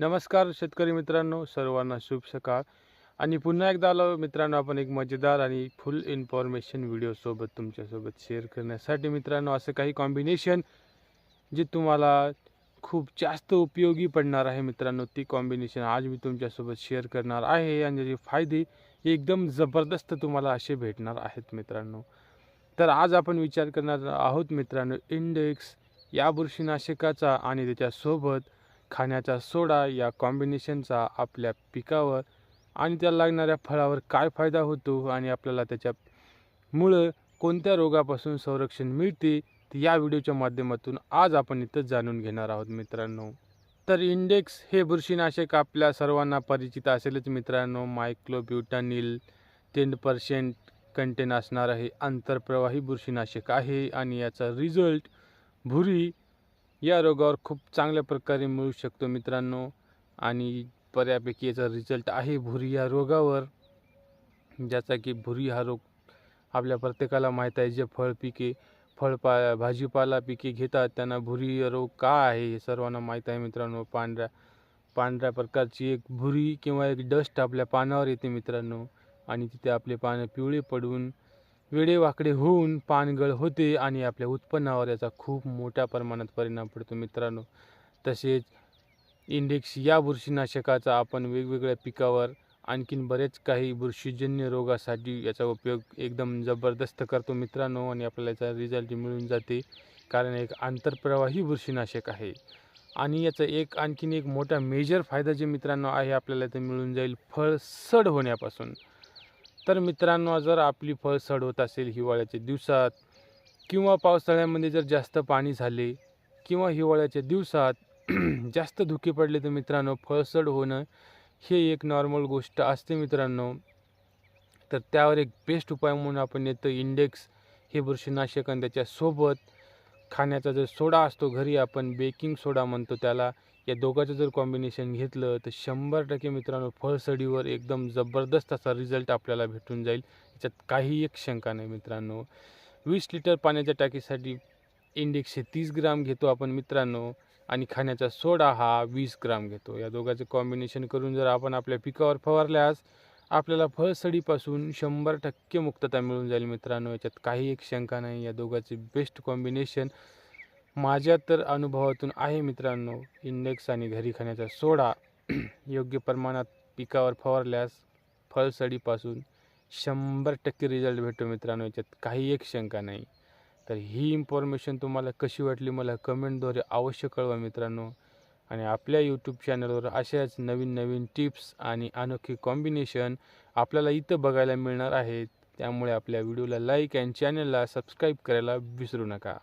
नमस्कार शेतकरी मित्रांनो सर्वांना शुभ सकाळ. आणि पुन्हा एकदा आलो मित्रांनो आपण एक मजेदार आणि फुल इन्फॉर्मेशन व्हिडिओसोबत तुमच्यासोबत शेअर करण्यासाठी. मित्रांनो असं काही कॉम्बिनेशन जे तुम्हाला खूप जास्त उपयोगी पडणार आहे मित्रांनो ती कॉम्बिनेशन आज मी तुमच्यासोबत शेअर करणार आहे. आणि त्याचे फायदे एकदम जबरदस्त तुम्हाला असे भेटणार आहेत मित्रांनो. तर आज आपण विचार करणार आहोत मित्रांनो इंडेक्स या बुरशीनाशकाचा आणि त्याच्यासोबत खाण्याचा सोडा या कॉम्बिनेशनचा आपल्या पिकावर आणि त्याला लागणाऱ्या फळावर काय फायदा होतो आणि आपल्याला त्याच्यामुळं कोणत्या रोगापासून संरक्षण मिळते तर या व्हिडिओच्या माध्यमातून आज आपण इथं जाणून घेणार आहोत मित्रांनो. तर इंडेक्स हे बुरशीनाशक आपल्या सर्वांना परिचित असेलच मित्रांनो. मायक्लोब्युटानिल टेन पर्सेंट कंटेन असणारं हे आंतरप्रवाही बुरशीनाशक आहे आणि याचा रिझल्ट भुरी या रोगावर खूप चांगल्या प्रकारे मिळू शकतो मित्रांनो. आणि बऱ्यापैकी याचा रिझल्ट आहे भुरी या रोगावर. ज्याचा की भुरी हा रोग आपल्या प्रत्येकाला माहीत आहे जे फळ पिके फळपा भाजीपाला पिके घेतात त्यांना भुरी रोग का आहे हे सर्वांना माहीत आहे मित्रांनो. पांढऱ्या पांढऱ्या प्रकारची एक भुरी किंवा एक डस्ट आपल्या पानावर येते मित्रांनो. आणि तिथे आपले पानं पिवळे पडून वेडेवाकडे होऊन पानगळ होते आणि आपल्या उत्पन्नावर याचा खूप मोठ्या प्रमाणात परिणाम पडतो मित्रांनो. तसेच इंडेक्स या बुरशीनाशकाचा आपण वेगवेगळ्या पिकावर आणखीन बरेच काही बुरशीजन्य रोगासाठी याचा उपयोग एकदम जबरदस्त करतो मित्रांनो आणि आपल्याला याचा रिझल्ट मिळून जाते. कारण एक आंतरप्रवाही बुरशीनाशक आहे. आणि याचा एक आणखीन एक मोठा मेजर फायदा जे मित्रांनो आहे आपल्याला ते मिळून जाईल फळ सड होण्यापासून. तर मित्रांनो जर आपली फळ सड होत असेल हिवाळ्याच्या दिवसात किंवा पावसाळ्यामध्ये जर जास्त पाणी झाले किंवा हिवाळ्याच्या दिवसात जास्त धुके पडले तर मित्रांनो फळसड होणं हे एक नॉर्मल गोष्ट असते मित्रांनो. तर त्यावर एक बेस्ट उपाय म्हणून आपण येतं इंडेक्स हे बुरशीनाशक आणि त्याच्यासोबत खाण्याचा जर सोडा असतो घरी आपण बेकिंग सोडा म्हणतो त्याला. या दोघांचं जर कॉम्बिनेशन घेतलं तर शंभर टक्के मित्रांनो फळसडीवर एकदम जबरदस्त असा रिझल्ट आपल्याला भेटून जाईल. याच्यात काही एक शंका नाही मित्रांनो. वीस लिटर पाण्याच्या टाकीसाठी इंडेक्सशे तीस ग्राम घेतो आपण मित्रांनो. आणि खाण्याचा सोडा हा वीस ग्राम घेतो. या दोघांचं कॉम्बिनेशन करून जर आपण आपल्या पिकावर फवारल्यास आपल्याला फळसडीपासून शंभर टक्के मुक्तता मिळून जाईल मित्रांनो. याच्यात काही एक शंका नाही या दोघांचे बेस्ट कॉम्बिनेशन माझ्या तर अनुभवातून आहे मित्रांनो. इंडेक्स आणि घरी खाण्याचा सोडा योग्य प्रमाणात पिकावर फवारल्यास फळसडीपासून शंभर टक्के रिझल्ट भेटतो मित्रांनो. याच्यात काही एक शंका नाही. तर ही इन्फॉर्मेशन तुम्हाला कशी वाटली मला कमेंटद्वारे अवश्य कळवा मित्रांनो. आणि आपल्या यूट्यूब चॅनलवर अशाच नवीन नवीन टिप्स आणि अनोखी कॉम्बिनेशन आपल्याला इथं बघायला मिळणार आहेत. त्यामुळे आपल्या व्हिडिओला लाईक अँड चॅनलला सबस्क्राईब करायला विसरू नका.